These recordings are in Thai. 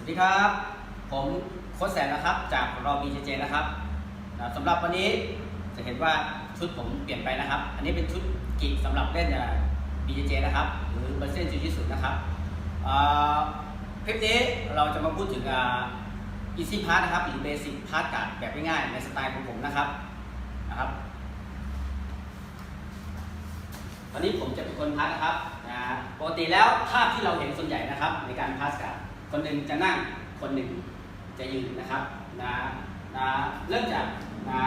วัสดีครับ ผมโค้ชแสนนะครับ จากรอบีเจเจนะครับสำหรับวันนี้จะเห็นว่าชุดผมเปลี่ยนไปนะครับ อันนี้เป็นชุดกิจสำหรับเล่นบีเจเจนะครับ หรือเบอร์เซนจูจิสุนะครับคลิปนี้เราจะมาพูดถึงอีซี่พาร์ทนะครับหรือเบสิกพาร์ทการ์ดแบบง่ายๆในสไตล์ของผมนะครับนะครับตอนนี้ผมจะเป็นคนพัดนะครับนะปกติแล้วภาพที่เราเห็นส่วนใหญ่นะครับ ในการพัสการ คนหนึ่งจะนั่ง คนหนึ่งจะยืนนะครับนะนะเริ่มจากนะ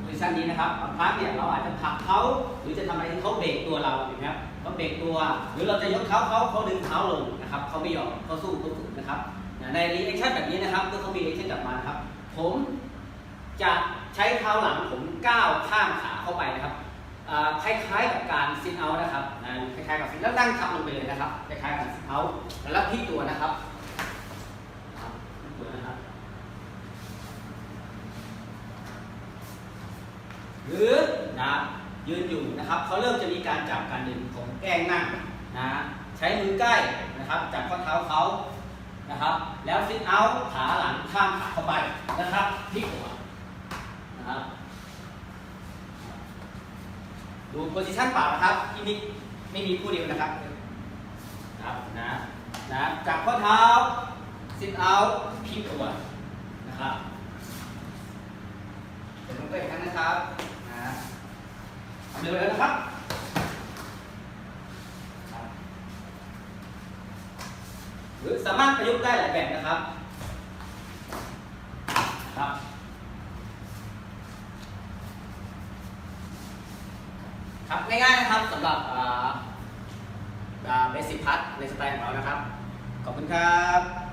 โพซิชันนี้นะครับบางครั้งเนี่ยเราอาจจะผลักเขาหรือจะทำอะไรที่เขาเบรกตัวเรานะครับเขาเบรกตัว หรือเราจะยกเขาเขาเขาดึงเท้าลงนะครับเขาไม่ยอมเขาสู้เขาฝึกนะครับในรีแอคชั่นแบบนี้นะครับเมื่อเขามีรีแอคชั่นกลับมานะครับ ผมจะใช้เท้าหลังผมก้าวข้ามขาเข้าไปนะครับคล้ายๆกับการซิทเอานะครับคล้ายๆกับซิทแล้วนั่งทับลงไปเลยนะครับคล้ายๆกับซิทเอาแล้วพลิกตัวนะครับ หรือนะยืนอยู่นะครับเขาเริ่มจะมีการจับการดึงผมแกล้งนั่งนะใช้มือใกล้นะครับจับข้อเท้าเขานะครับ แล้วซิทเอาท์ขาหลังข้ามขาเข้าไปนะครับพลิกตัวนะครับดูโพซิชันเปล่านะครับที่นี่ไม่มีคู่เดียวนะครับนะครับนะนะจับข้อเท้าซิทเอาท์พลิกตัวนะครับเดี๋ยวผมก็อีกครั้งนะครับ เร็วๆนะครับหรือสามารถประยุกต์ได้หลายแบบนะครับครับครับง่ายๆนะครับสำหรับเบสิกพัทในสไตล์ของเรานะครับ ขอบคุณครับ